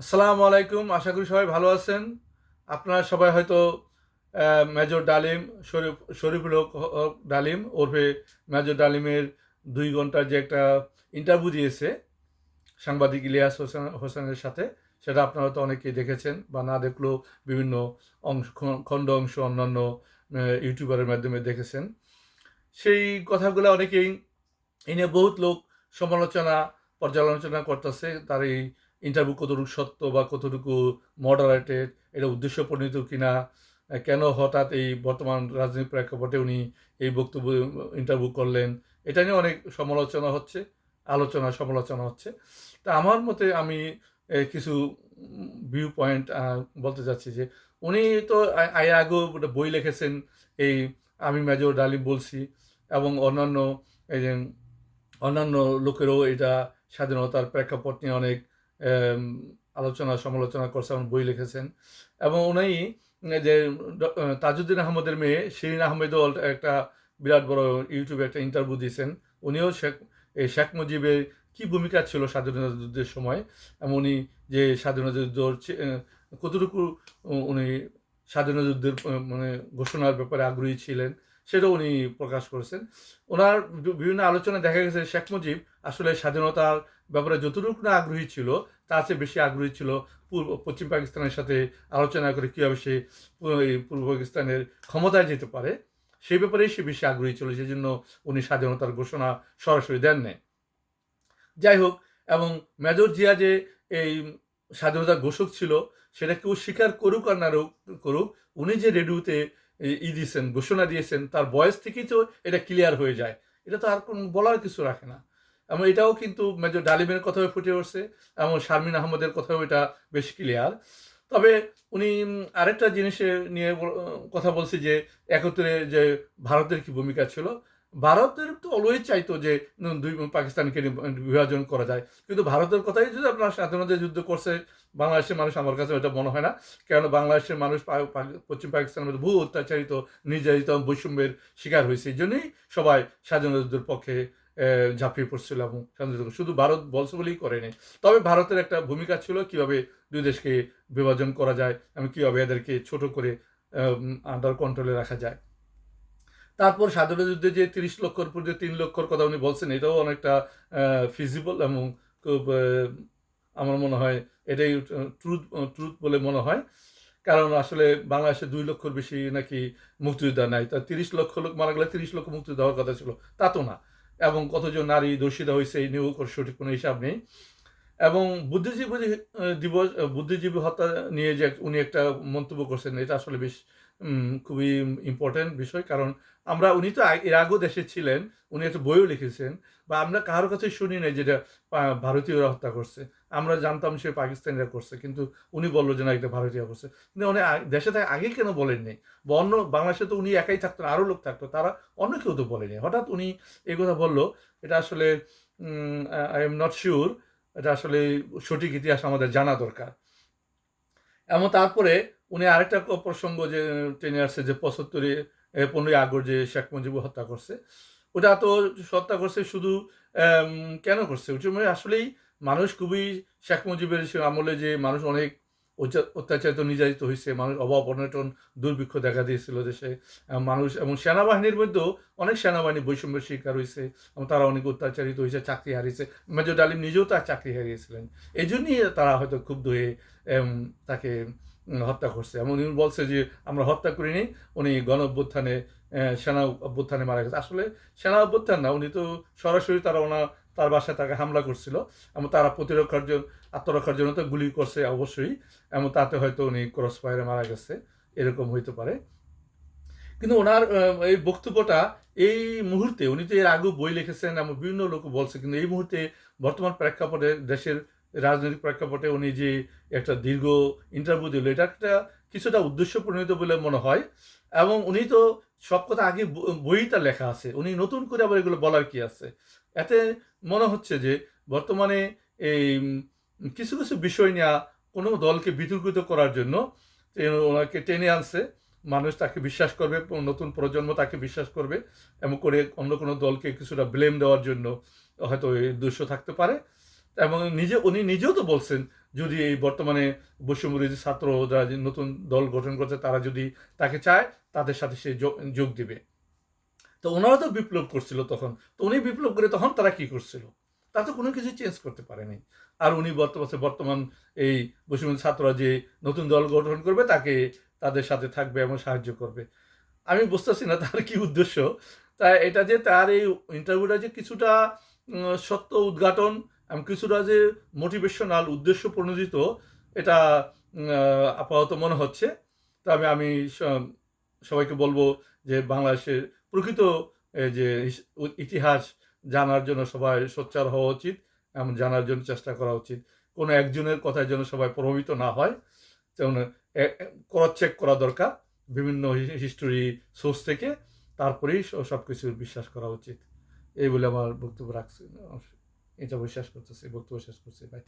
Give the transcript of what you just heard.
আসসালামু আলাইকুম, আশা করি সবাই ভালো আছেন। আপনারা সবাই হয়তো মেজর ডালিম, শরীফ, শরীফুল হক ডালিম ওরফে মেজর ডালিমের দুই ঘণ্টার যে একটা ইন্টারভিউ দিয়েছে সাংবাদিক ইলিয়াস হোসেন, হোসেনের সাথে, সেটা আপনারা তো অনেকেই দেখেছেন বা না দেখলেও বিভিন্ন অংশ খণ্ড অংশ অন্যান্য ইউটিউবারের মাধ্যমে দেখেছেন। সেই কথাগুলো অনেকেই এনে বহুত লোক সমালোচনা, পর্যালোচনা করতেছে, তার এই ইন্টারভিউ কতটুকু সত্য বা কতটুকু মডারেটেড এটা উদ্দেশ্য প্রণীত কিনা কেন হঠাৎ এই বর্তমান রাজনৈতিক প্রেক্ষাপটে উনি এই বক্তব্য ইন্টারভিউ করলেন, এটা নিয়ে অনেক সমালোচনা হচ্ছে, আলোচনা, সমালোচনা হচ্ছে। তা আমার মতে আমি কিছু ভিউ পয়েন্ট বলতে চাচ্ছি যে উনি তো আ- আগে আগেও বই লিখেছেন, এই আমি মেজর ডালিম বলছি এবং অন্যান্য, এই যে অন্যান্য লোকেরও এটা স্বাধীনতার প্রেক্ষাপট নিয়ে অনেক আলোচনা, সমালোচনা করছে এবং বই লিখেছেন। এবং উনি যে তাজউদ্দিন আহমদের মেয়ে শিরিন আহমেদও একটা বিরাট বড় ইউটিউবে একটা ইন্টারভিউ দিয়েছেন। উনিও শেখ, এই শেখ মুজিবের কী ভূমিকা ছিল স্বাধীনতা যুদ্ধের সময়? এবং উনি যে স্বাধীনতা যুদ্ধ কতটুকু উনি স্বাধীনতা যুদ্ধের মানে ঘোষণার ব্যাপারে আগ্রহী ছিলেন? সেটাও উনি প্রকাশ করেছেন। ওনার বিভিন্ন আলোচনায় দেখা গেছে শেখ মুজিব আসলে স্বাধীনতার ব্যাপারে যতটুকু না আগ্রহী ছিল, তার চেয়ে বেশি আগ্রহী ছিল পূর্ব, পশ্চিম পাকিস্তানের সাথে আলোচনা করে কীভাবে সে পূর্ব পাকিস্তানের ক্ষমতায় যেতে পারে, সেই ব্যাপারেই সে বেশি আগ্রহী ছিল সেই জন্য উনি স্বাধীনতার ঘোষণা সরাসরি দেন নাই যাই হোক, এবং মেজর জিয়া যে এই স্বাধীনতার ঘোষক ছিল সেটা কেউ স্বীকার করুক আর না রুক- করুক, উনি যে রেডিওতে ই দিয়েছেন, ঘোষণা দিয়েছেন, তার বয়স থেকেই তো এটা ক্লিয়ার হয়ে যায়। এটা তো আর কোনো, বলার কিছু রাখে না। এবং এটাও কিন্তু মেজর ডালিমের কথাও ফুটে উঠছে, এবং শারমিন আহমদের কথাও এটা বেশ ক্লিয়ার তবে উনি আরেকটা জিনিসে নিয়ে কথা বলছে যে, একত্রে যে ভারতের কি ভূমিকা ছিল ভারতের তো অলওয়েজ চাইতো যে দুই পাকিস্তানকে বিভাজন করা যায়। কিন্তু ভারতের কথাই যদি আপনার স্বাধীনতা যুদ্ধ করছে, বাংলাদেশের মানুষ আমার কাছে ওটা মনে হয় না। কেন বাংলাদেশের মানুষ পশ্চিম পাকিস্তানের মধ্যে বহু অত্যাচারিত, নির্যাতিত বৈষম্যের শিকার হয়েছে। এই জন্যই সবাই স্বাধীনতা যুদ্ধের পক্ষে ঝাঁপিয়ে পড়ছিল এবং শুধু ভারত বলছে বলেই করেনি তবে ভারতের একটা ভূমিকা ছিল কীভাবে দুই দেশকে বিভাজন করা যায় এবং কীভাবে এদেরকে ছোট করে আন্ডার কন্ট্রোলে রাখা যায়। তারপর স্বাধীনতা যুদ্ধে যে তিরিশ লক্ষর উপর যে তিন লক্ষর কথা উনি বলছেন, এটাও অনেকটা ফিজিবল এবং খুব আমার মনে হয় এটাই ট্রুথ ট্রুথ বলে মনে হয়। কারণ আসলে বাংলাদেশে দুই লক্ষর বেশি নাকি মুক্তিযোদ্ধা নাই। তা তিরিশ লক্ষ লোক মারা গেলে তিরিশ লক্ষ মুক্তিযোদ্ধা হওয়ার কথা ছিল, তা তো না। এবং কতজন নারী দর্শিতা হয়েছে এই নিয়েও সঠিক কোনো হিসাব নেই। এবং বুদ্ধিজীবী দিবস বুদ্ধিজীবী হত্যা নিয়ে যে উনি একটা মন্তব্য করছেন, এটা আসলে বেশ খুবই ইম্পর্টেন্ট বিষয়। কারণ আমরা, উনি তো এর আগেও দেশে ছিলেন, উনি একটা বইও লিখেছেন, বা আমরা কারোর কাছে শুনি নাই যেটা ভারতীয়রা হত্যা করছে। আমরা জানতাম সে পাকিস্তানিরা করছে, কিন্তু উনি বলল যে না, এটা ভারতীয় করছে। কিন্তু উনি দেশে থাকে আগে কেন বলেননি? বা অন্য, বাংলাদেশে তো উনি একাই থাকতেন আরও লোক থাকতো, তারা অন্য কেউ তো বলেনি। হঠাৎ উনি এই কথা বলল, এটা আসলে আই এম নট শিওর এটা আসলে সঠিক ইতিহাস আমাদের জানা দরকার। এবং তারপরে উনি আরেকটা প্রসঙ্গ যে, টেনে আসছে যে পঁচাত্তরে পনেরোই আগস্ট যে শেখ মুজিবুর হত্যা করছে, ওটা তো হত্যা করছে শুধু কেন করছে? মানে আসলেই মানুষ খুবই, শেখ মুজিবের আমলে যে মানুষ অনেক অত্যা- অত্যাচারিত, নির্যাতিত হয়েছে মানুষ অভাব অনটন, দুর্ভিক্ষ দেখা দিয়েছিল দেশে মানুষ এবং সেনাবাহিনীর মধ্যেও অনেক সেনাবাহিনী বৈষম্যের শিকার হয়েছে এবং তারা অনেক অত্যাচারিত হয়েছে চাকরি হারিয়েছে। মেজর ডালিম নিজেও তার চাকরি হারিয়েছিলেন। এই জন্যই তারা হয়তো ক্ষুব্ধ হয়ে তাকে হত্যা করছে। এবং উনি বলছে যে, আমরা হত্যা করিনি, উনি গণ অভ্যুত্থানে সেনা অভ্যুত্থানে মারা গেছে। আসলে সেনা অভ্যুত্থান না, উনি তো সরাসরি তারা ওনার তার বাসায় তাকে হামলা করছিল। এবং তারা প্রতিরক্ষার জন্য আত্মরক্ষার জন্য তো গুলি করছে অবশ্যই, এবং তাতে হয়তো উনি ক্রস ফায়ারে মারা গেছে, এরকম হইতে পারে। কিন্তু ওনার এই বক্তব্যটা এই মুহূর্তে, উনি তো এর আগেও বই লিখেছেন, এবং বিভিন্ন লোক বলছে, কিন্তু এই মুহূর্তে বর্তমান প্রেক্ষাপটে দেশের রাজনৈতিক প্রেক্ষাপটে উনি যে একটা দীর্ঘ ইন্টারভিউ দিল, এটা একটা কিছুটা উদ্দেশ্য পরিণত বলে মনে হয়। এবং উনি তো সব কথা আগে বইই তার লেখা আছে। উনি নতুন করে আবার এগুলো বলার কি আছে? এতে মনে হচ্ছে যে বর্তমানে এই কিছু কিছু বিষয় নিয়ে কোনো দলকে বিতর্কিত করার জন্য ওনাকে টেনে আনছে। মানুষ তাকে বিশ্বাস করবে নতুন প্রজন্ম তাকে বিশ্বাস করবে। এমন করে অন্য কোনো দলকে কিছুটা ব্লেম দেওয়ার জন্য হয়তো উদ্দেশ্য থাকতে পারে। এবং নিজে, উনি নিজেও তো বলছেন, যদি এই বর্তমানে বৈষম্যবিরোধী ছাত্র যারা নতুন দল গঠন করছে, তারা যদি তাকে চায়, তাদের সাথে সে যোগ- দিবে। তো ওনারা তো বিপ্লব করছিল তখন। তো উনি বিপ্লব করে তখন তারা কি করছিল? তারা তো কোনো কিছু চেঞ্জ করতে পারেনি। আর উনি বর্তমানে বর্তমান এই বৈষম্য ছাত্ররা যে নতুন দল গঠন করবে, তাকে তাদের সাথে থাকবে এবং সাহায্য করবে। আমি বুঝতেছি না তার কি উদ্দেশ্য। তাই এটা যে তার এই ইন্টারভিউটা যে কিছুটা সত্য উদ্ঘাটন কিছুটা যে মোটিভেশনাল উদ্দেশ্য প্রণোদিত এটা আপাতত মনে হচ্ছে। তবে আমি সবাইকে বলব যে বাংলাদেশের প্রকৃত যে ইতিহাস জানার জন্য সবাই সোচ্চার হওয়া উচিত এবং জানার জন্য চেষ্টা করা উচিত। কোনো একজনের কথায় যেন সবাই প্রভাবিত না হয়, যেমন ক্রস চেক করা দরকার বিভিন্ন হিস্টোরি সোর্স থেকে। তারপরেই সব কিছু বিশ্বাস করা উচিত। এই বলে আমার বক্তব্য রাখছি। এটা বিশ্বাস করতেছি বক্তব্য শেষ করছি ভাই